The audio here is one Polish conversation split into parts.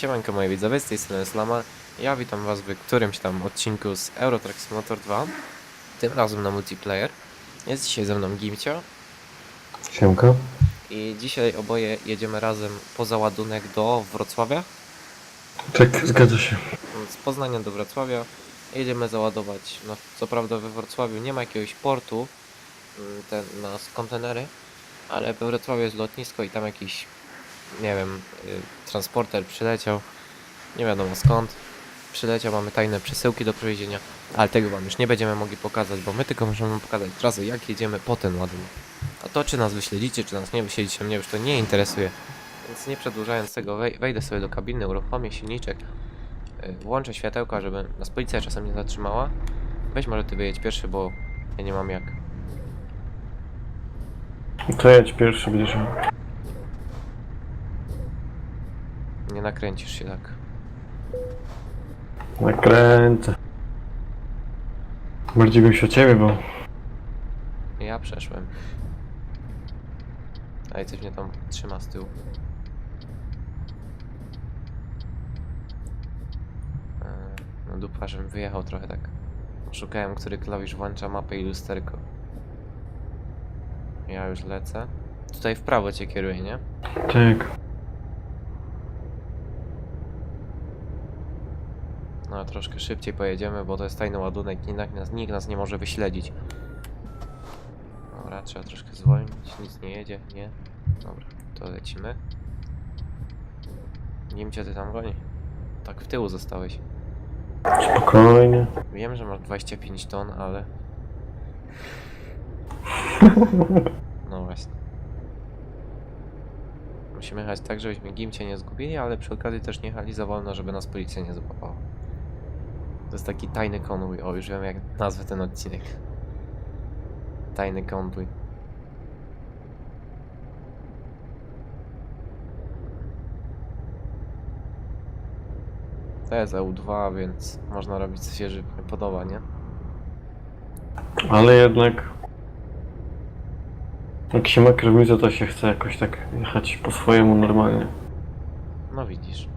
Siemanko moi widzowie, z tej strony Slama. Ja witam was w którymś tam odcinku z Euro Truck Simulator 2. Tym razem na multiplayer. Jest dzisiaj ze mną Gimcio Siemka. i dzisiaj oboje jedziemy razem po załadunek do Wrocławia. Tak, zgadza się. Z Poznania do Wrocławia. Jedziemy załadować. No, co prawda we Wrocławiu nie ma jakiegoś portu mm, ten, na kontenery, ale we Wrocławiu jest lotnisko i tam jakiś, nie wiem, y, transporter przyleciał. Nie wiadomo skąd. Przyleciał, mamy tajne przesyłki do przewiezienia, ale tego wam już nie będziemy mogli pokazać, bo my tylko możemy pokazać razu jak jedziemy po ten ładunek. A to czy nas wyśledzicie, czy nas nie wyśledzicie, mnie już to nie interesuje. Więc nie przedłużając tego, wej- wejdę sobie do kabiny, uruchomię silniczek, y, włączę światełka, żeby nas policja czasem nie zatrzymała. Weź może ty wyjedź pierwszy, bo ja nie mam jak. To jedź pierwszy będziesz. Nie nakręcisz się tak. Nakręcę. Bardziej bym się o ciebie bał. Ja przeszłem. A i coś mnie tam trzyma z tyłu. Eee, No dupa, żebym wyjechał trochę tak. Szukałem, który klawisz włącza mapę i lusterko. Ja już lecę. Tutaj w prawo cię kieruję, nie? Tak. Troszkę szybciej pojedziemy, bo to jest tajny ładunek, nikt nas, nikt nas nie może wyśledzić. Dobra, trzeba troszkę zwolnić, nic nie jedzie, nie? Dobra, to lecimy. Nim cię ty tam goni. Tak w tyłu zostałeś. Spokojnie. Wiem, że masz 25 ton, ale... No właśnie. Musimy jechać tak, żebyśmy gimcie nie zgubili, ale przy okazji też nie jechali za wolno, żeby nas policja nie złapała. To jest taki tajny konwój. O, już wiem jak nazwę ten odcinek. Tajny konwój. To jest EU2, więc można robić co się żywnie podoba, nie? Ale jednak... Jak się ma kierownicę, to się chce jakoś tak jechać po swojemu normalnie. No widzisz.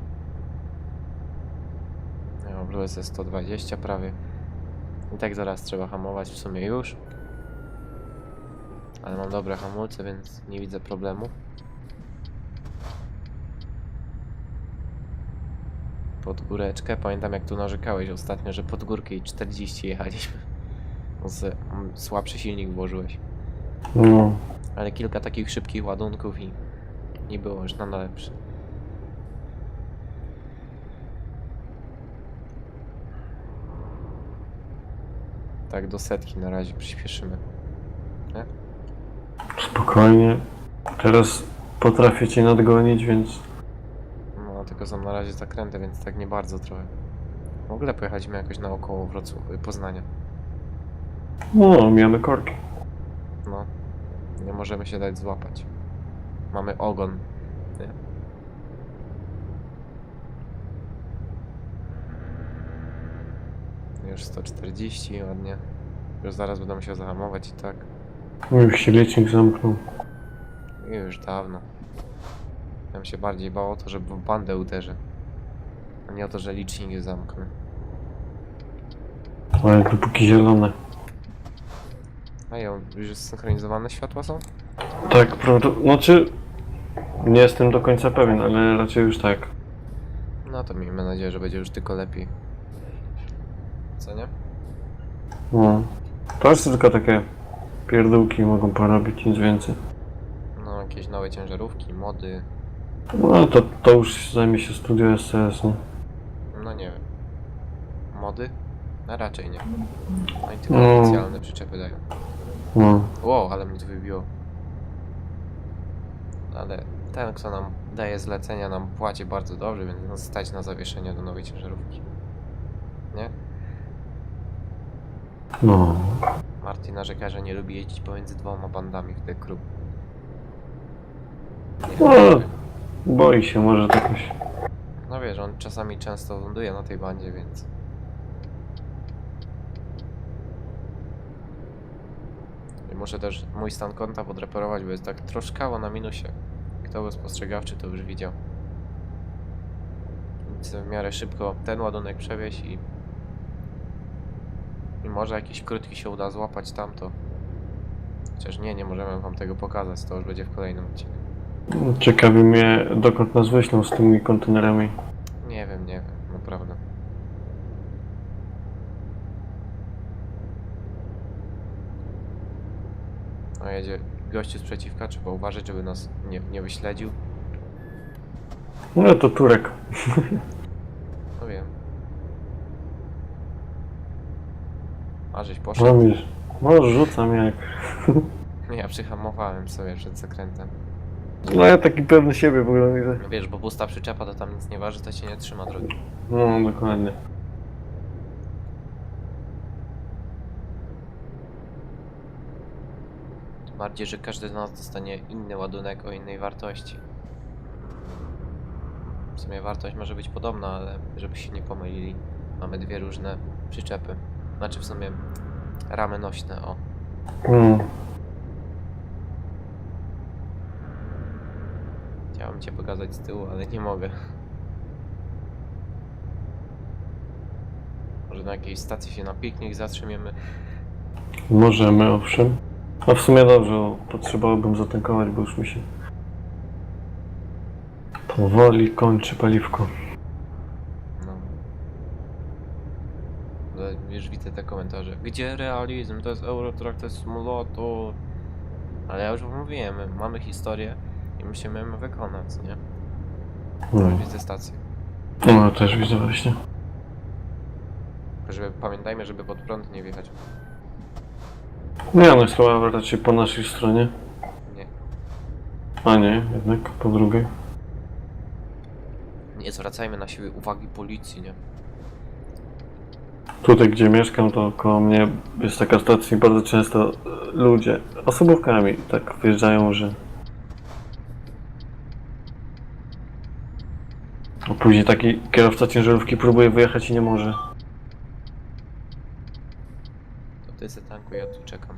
Mam WSS 120 prawie. I tak zaraz trzeba hamować w sumie już. Ale mam dobre hamulce, więc nie widzę problemu. Pod góreczkę. Pamiętam jak tu narzekałeś ostatnio, że pod górkę i 40 jechaliśmy. Z, mm, słabszy silnik włożyłeś. No. Ale kilka takich szybkich ładunków i nie było już na lepszy. Tak, do setki na razie przyspieszymy. Nie? Spokojnie. Teraz potrafię cię nadgonić, więc... No, tylko są na razie zakręty, więc tak nie bardzo trochę. W ogóle pojechaliśmy jakoś naokoło Wrocławia, Poznania. No, mijamy korki. No, nie możemy się dać złapać. Mamy ogon. Nie? Już 140, ładnie. Już zaraz będę musiał zahamować i tak. Już się licznik zamknął. I już dawno. Ja bym się bardziej bał o to, że w bandę uderzę. A nie o to, że licznik zamknę. Ale dopóki zielone. A ja, już zsynchronizowane światła są? Tak, prawda... Znaczy... Nie jestem do końca pewien, ale raczej już tak. No to miejmy nadzieję, że będzie już tylko lepiej. Co nie? No. To jest tylko takie pierdółki mogą porobić, nic więcej. No, jakieś nowe ciężarówki, mody. No to, to już zajmie się studio SCS, nie? No nie wiem. Mody? No raczej nie. Oni tylko No. specjalne przyczepy dają. No. Wow, ale mnie tu wybiło. Ale ten, kto nam daje zlecenia, nam płaci bardzo dobrze, więc nas stać na zawieszenie do nowej ciężarówki. Nie? No. Martin narzeka, że nie lubi jeździć pomiędzy dwoma bandami w Crew. Nie No. Boi się może jakoś. No wiesz, on czasami często ląduje na tej bandzie, więc... I muszę też mój stan konta podreperować, bo jest tak troszkało na minusie. Kto był spostrzegawczy, to już widział. chcę w miarę szybko ten ładunek przewieźć i... Może jakiś krótki się uda złapać tamto. Chociaż nie, nie możemy wam tego pokazać, to już będzie w kolejnym odcinku. Ciekawi mnie, dokąd nas wyślą z tymi kontenerami. Nie wiem, nie wiem, naprawdę. O, jedzie gościu z przeciwka, trzeba uważać, żeby nas nie, nie wyśledził. No to Turek. No wiem. A żeś No poszedł? widzisz. No rzucam jak. Ja przyhamowałem sobie przed zakrętem. No ja taki pewny siebie w ogóle widzę. No wiesz, bo pusta przyczepa to tam nic nie waży, to cię nie trzyma drogi. No dokładnie. Tym bardziej, że każdy z nas dostanie inny ładunek o innej wartości. W sumie wartość może być podobna, ale żeby się nie pomylili, mamy dwie różne przyczepy. Znaczy w sumie ramy nośne, o. Mm. Chciałem cię pokazać z tyłu, ale nie mogę. Może na jakiejś stacji się na piknik zatrzymiemy. Możemy, owszem. A w sumie dobrze, bo potrzebowałbym zatankować, bo już mi się powoli kończy paliwko. No. Ale Już widzę te komentarze. Gdzie realizm? To jest Eurotrack, to jest symulator. Ale ja już mówiłem, my mamy historię i musimy ją wykonać, nie? No, Już widzę stację. no też widzę właśnie. Żeby, pamiętajmy, żeby pod prąd nie wjechać. Nie, no jest chyba raczej po naszej stronie. Nie. A nie, jednak po drugiej. Nie zwracajmy na siebie uwagi policji, nie? Tutaj, gdzie mieszkam, to koło mnie jest taka stacja i bardzo często e, ludzie osobówkami tak wjeżdżają, że... A później taki kierowca ciężarówki próbuje wyjechać i nie może. To ty se tankuj, ja tu czekam.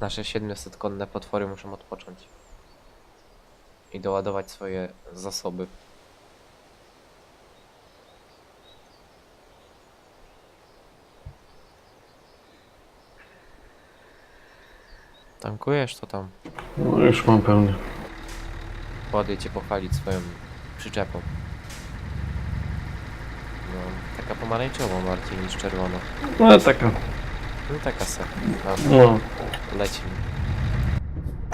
Nasze 700-konne potwory muszą odpocząć. I doładować swoje zasoby. Tankujesz to tam? No już mam pełny. Ładnie cię pochwalić swoją przyczepą. No, taka pomarańczowa bardziej niż czerwona. No taka. No taka se. No, No. lecimy.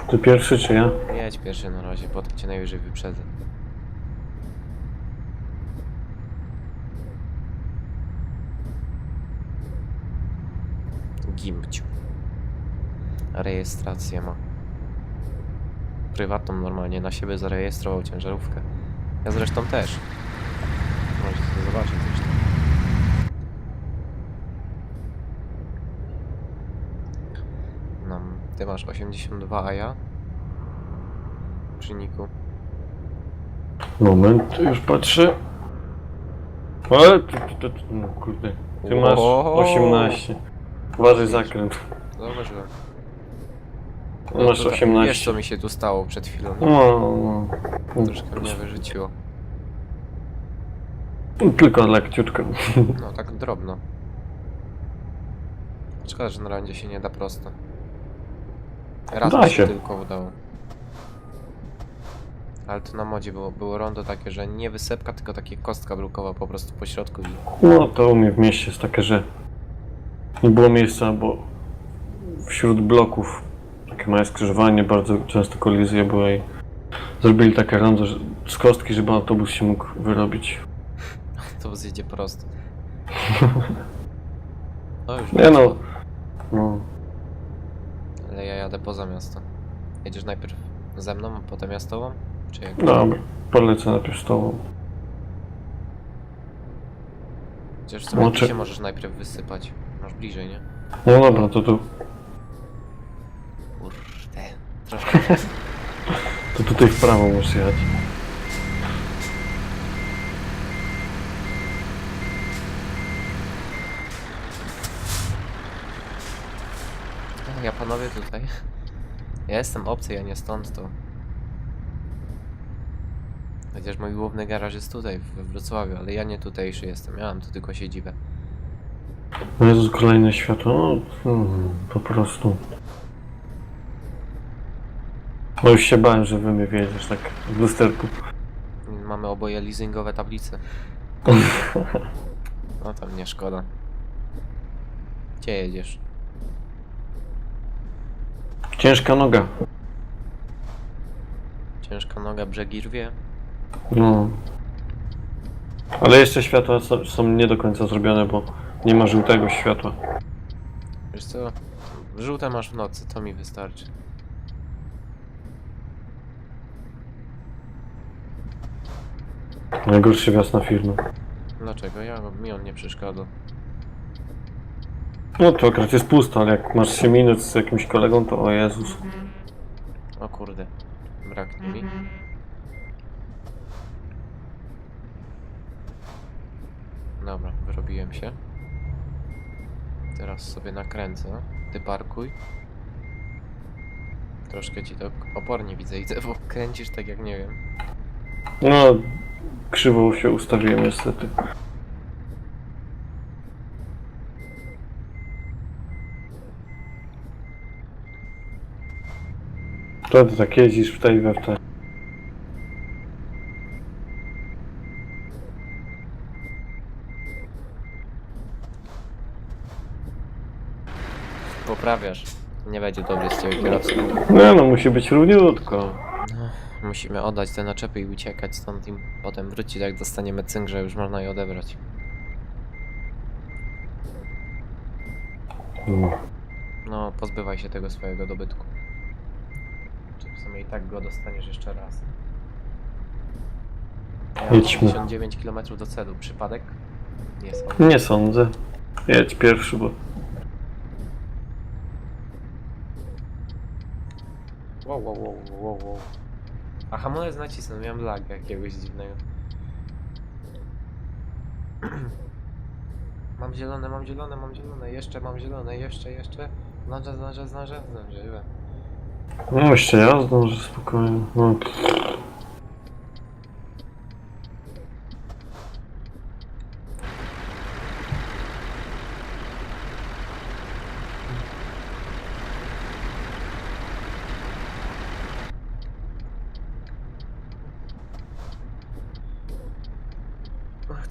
Ty pierwszy czy ja? Jedź pierwszy na razie, potem cię najwyżej wyprzedzę. Gimbciu. Rejestrację ma. Prywatną normalnie na siebie zarejestrował ciężarówkę. Ja zresztą też. Możecie sobie zobaczyć zresztą. No, ty masz 82, a ja? Przy niku. Moment, już patrzę. Ale ty, ty, ty, no kurde. Ty masz Oho. 18. Uważaj zakręt. Zauważyłem. Masz to tak, 18. Wiesz co mi się tu stało przed chwilą. No, no. Troszkę mnie wyrzuciło. Tylko lekciutko. No tak drobno. Szkoda, że na rondzie się nie da prosto. Raz Da się. tylko udało. Ale to na modzie było, było rondo takie, że nie wysepka, tylko takie kostka brukowa po prostu po środku i No to u mnie w mieście jest takie, że nie było miejsca, bo wśród bloków takie małe skrzyżowanie, bardzo często kolizje były i zrobili takie rondo że, z kostki, żeby autobus się mógł wyrobić. to zjedzie prosto. No już Nie no. No, Ale ja jadę poza miasto. Jedziesz najpierw ze mną, a potem ja z tobą? Czy jak? dobra. Polecę najpierw z tobą. Chociaż sobie Znaczy- się możesz najpierw wysypać. Masz bliżej, nie? No dobra, to tu. Troszkę. to tutaj w prawo musisz jechać. Ja panowie tutaj. Ja jestem obcy, ja nie stąd, to Chociaż mój główny garaż jest tutaj, we Wrocławiu, ale ja nie tutejszy jestem, ja mam tu tylko siedzibę. No Jezus, kolejne światło. No, hmm, po prostu. No już się bałem, że wy mnie wiedziesz tak w lusterku. Mamy oboje leasingowe tablice. No tam nie szkoda. Gdzie jedziesz? Ciężka noga. Ciężka noga, brzegi rwie. No. Ale jeszcze światła są, są nie do końca zrobione, bo nie ma żółtego światła. Wiesz co? Żółte masz w nocy, to mi wystarczy. Najgorszy gaz na firmę. Dlaczego? Ja, mi on nie przeszkadza. No to akurat jest pusto, ale jak masz się minut z jakimś kolegą, to o Jezus. O kurde, braknie mi. Dobra, wyrobiłem się. Teraz sobie nakręcę. Ty parkuj. Troszkę ci to opornie widzę. Bo kręcisz tak jak nie wiem. No, krzywo się ustawiłem niestety. To ty tak jeździsz w tej we w te. Poprawiasz. Nie będzie dobry z ciebie kierowca. No, no musi być równiutko. Musimy oddać te naczepy i uciekać stąd i potem wrócić jak dostaniemy cynk, że już można je odebrać. No. No, pozbywaj się tego swojego dobytku. Czy w sumie i tak go dostaniesz jeszcze raz. Ja mam Jedźmy. 59 km do celu. Przypadek? Nie są. Nie sądzę. Jedź pierwszy, bo Wow, wow, wow, wow, wow. A hamulec nacisnął, miałem lag jakiegoś dziwnego. mam zielone, mam zielone, mam zielone, jeszcze mam zielone, jeszcze, jeszcze. Zdążę, zdążę, zdążę, zdążę. no jeszcze ja zdążę spokojnie. No.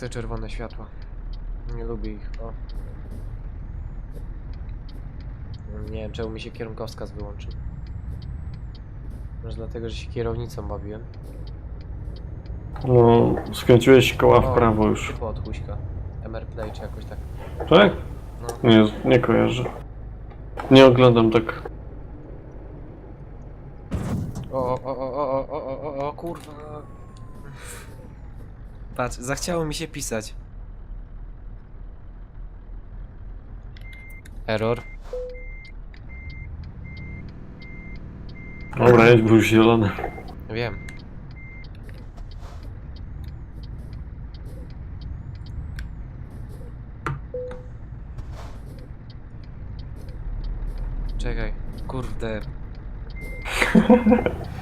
Te czerwone światła. Nie lubię ich, o. Nie wiem, czemu mi się kierunkowskaz wyłączył. Może dlatego, że się kierownicą bawiłem. no, skręciłeś koła w prawo już. Typu od Huśka. MR Play czy jakoś tak. Tak? No. Nie, nie kojarzę. Nie oglądam tak. O, o, o, o, o, o, o, o, o, kurwa. Patrz, zachciało mi się pisać. Error. Dobra, jedź, bo już zielone. Wiem. Czekaj, kurde.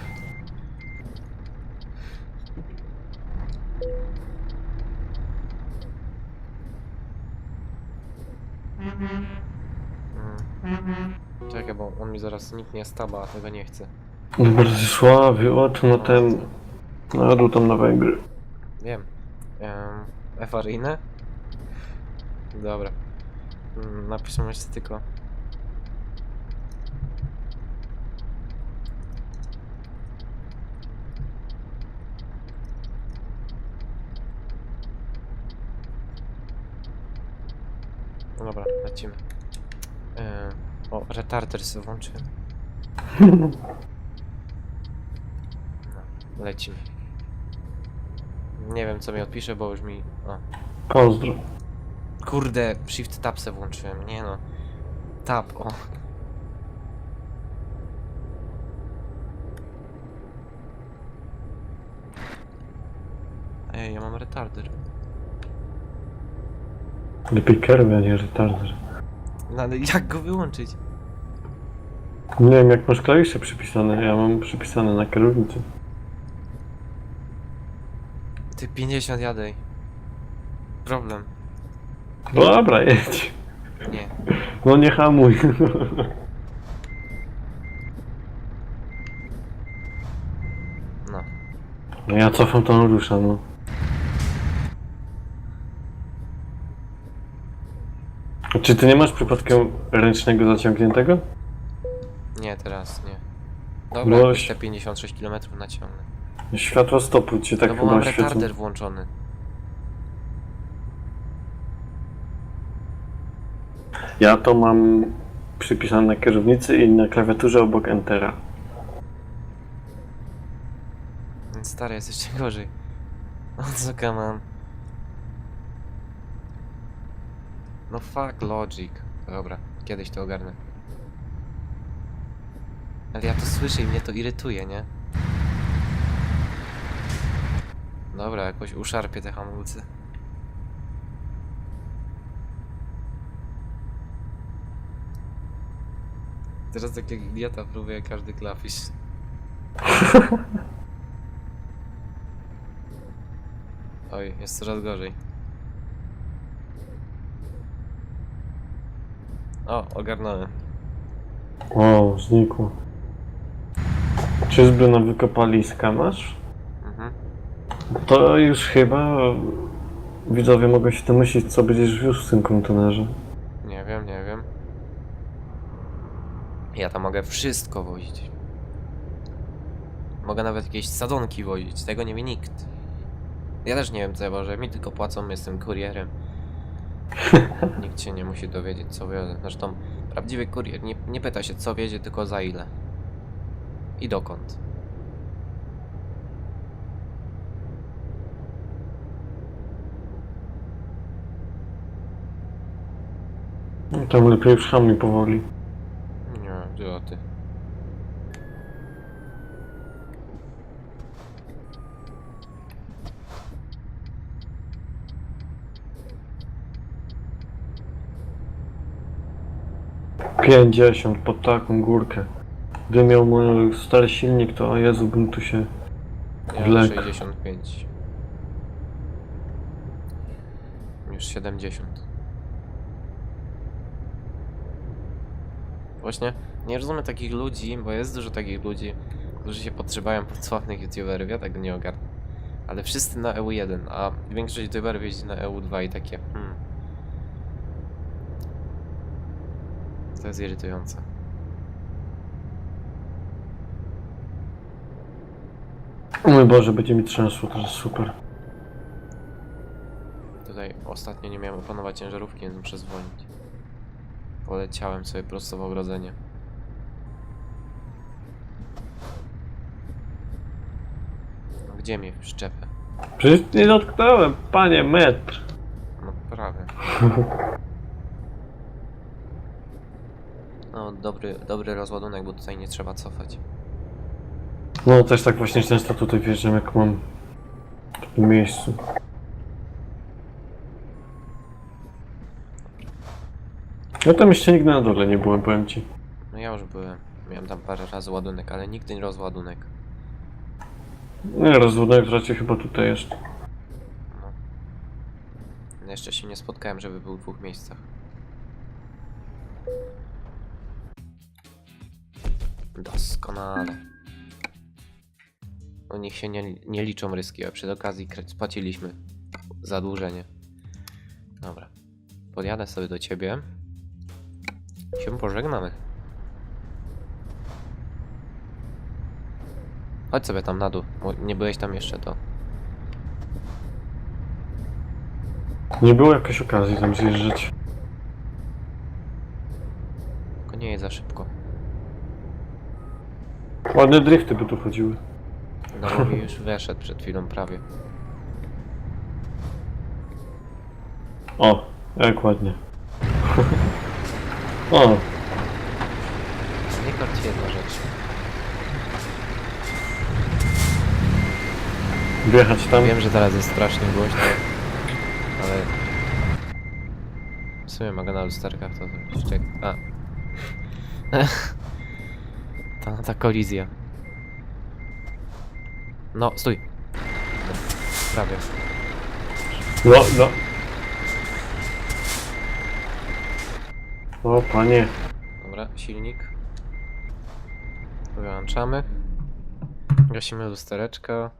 Mm. Czekaj, bo on mi zaraz zniknie z taba, a tego nie chcę. Brzysławiu, o to na ten... Na dół tam na Węgry. Wiem. Um, awaryjne? Dobra. Mm, jeszcze tylko. No dobra, lecimy. E, o, retarder sobie włączyłem. No, lecimy. Nie wiem co mi odpisze, bo już mi... O. Pozdro. Kurde, shift tab se włączyłem, nie no. Tab, o. Ej, ja mam retarder. Lepiej kierowę, a nie retarder. No ale jak go wyłączyć? Nie wiem, jak masz klawisze przypisane. Ja mam przypisane na kierownicy. Ty 50 jadej. Problem. Dobra, jedź. Nie. No nie hamuj. No. No ja cofam to ruszam, no. Czy ty nie masz przypadkiem ręcznego zaciągniętego? Nie, teraz nie. Dobra, Boś. jakoś te 56 km naciągnę. Światło stopu ci tak no bo chyba mam retarder włączony. Ja to mam przypisane na kierownicy i na klawiaturze obok Entera. Więc Stary, jest jeszcze gorzej. O co come on? No fuck logic. Dobra, kiedyś to ogarnę. Ale ja to słyszę i mnie to irytuje, nie? Dobra, jakoś uszarpię te hamulce. Teraz tak jak idiota próbuję każdy klawisz. Oj, jest coraz gorzej. O, ogarnąłem. O, znikło. Czyżby na wykopaliska masz? Mhm. To już chyba widzowie mogą się domyślić, co będziesz wiózł w tym kontenerze. Nie wiem, nie wiem. Ja tam mogę wszystko wozić. Mogę nawet jakieś sadzonki wozić, tego nie wie nikt. Ja też nie wiem co ja wożę, mi tylko płacą, jestem kurierem. Nikt się nie musi dowiedzieć co wiozę. Zresztą prawdziwy kurier nie, nie pyta się co wiezie, tylko za ile. I dokąd. Tam lepiej już hamuj powoli. Nie, gdzie ty. Pięćdziesiąt pod taką górkę. Gdybym miał mój stary silnik, to o Jezu bym tu się... Ja mam Wlek. 65. Już 70. Właśnie nie rozumiem takich ludzi, bo jest dużo takich ludzi, którzy się podszywają pod sławnych youtuberów, ja tego nie ogarnę. Ale wszyscy na EU1, a większość youtuberów jeździ na EU2 i takie, To jest irytujące. O mój Boże, będzie mi trzęsło, to jest super. Tutaj ostatnio nie miałem opanować ciężarówki, więc muszę zwolnić. Poleciałem sobie prosto w ogrodzenie. Gdzie mnie przyczepę? Przecież nie dotknąłem, panie, metr. No prawie. No dobry, dobry rozładunek, bo tutaj nie trzeba cofać. No też tak właśnie często tutaj wjeżdżam, jak mam w tym miejscu. Ja tam jeszcze nigdy na dole nie byłem, powiem ci. No ja już byłem. Miałem tam parę razy ładunek, ale nigdy nie rozładunek. Nie, rozwodunek raczej chyba tutaj jest. No. Jeszcze się nie spotkałem, żeby był w dwóch miejscach. Doskonale. U nich się nie, nie liczą ryski, a przy okazji spłaciliśmy zadłużenie. Dobra. Podjadę sobie do ciebie. Się pożegnamy. Chodź sobie tam na dół, bo nie byłeś tam jeszcze, to Nie było jakiejś okazji tam zjeżdżać. tylko nie jest za szybko. Ładne drifty by tu chodziły. No i już weszedł przed chwilą prawie. O, jak ładnie. o, Nie karci jedna rzecz. wjechać tam. Wiem, że teraz jest strasznie głośno, ale... W sumie mogę na lusterkach to zrobić. Czek... A. ta, ta kolizja. No, stój. prawie. No, no. O, panie. Dobra, silnik. Wyłączamy. Gasimy lustereczka.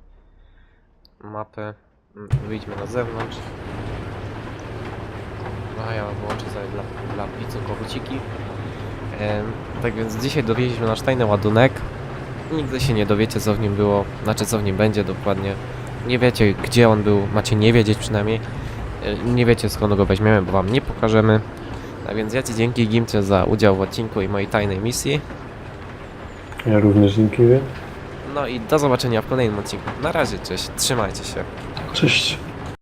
Mapę. Mm, Wyjdźmy na zewnątrz. No a ja wyłączę sobie dla, dla koguciki. Tak więc dzisiaj dowieźliśmy nasz tajny ładunek. Nigdy się nie dowiecie co w nim było, znaczy co w nim będzie dokładnie. Nie wiecie gdzie on był, macie nie wiedzieć przynajmniej. Nie wiecie skąd go weźmiemy, bo wam nie pokażemy. A więc ja Ci dzięki Gimcie za udział w odcinku i mojej tajnej misji. Ja również dziękuję. No i do zobaczenia w kolejnym odcinku. Na razie, cześć, trzymajcie się. Cześć.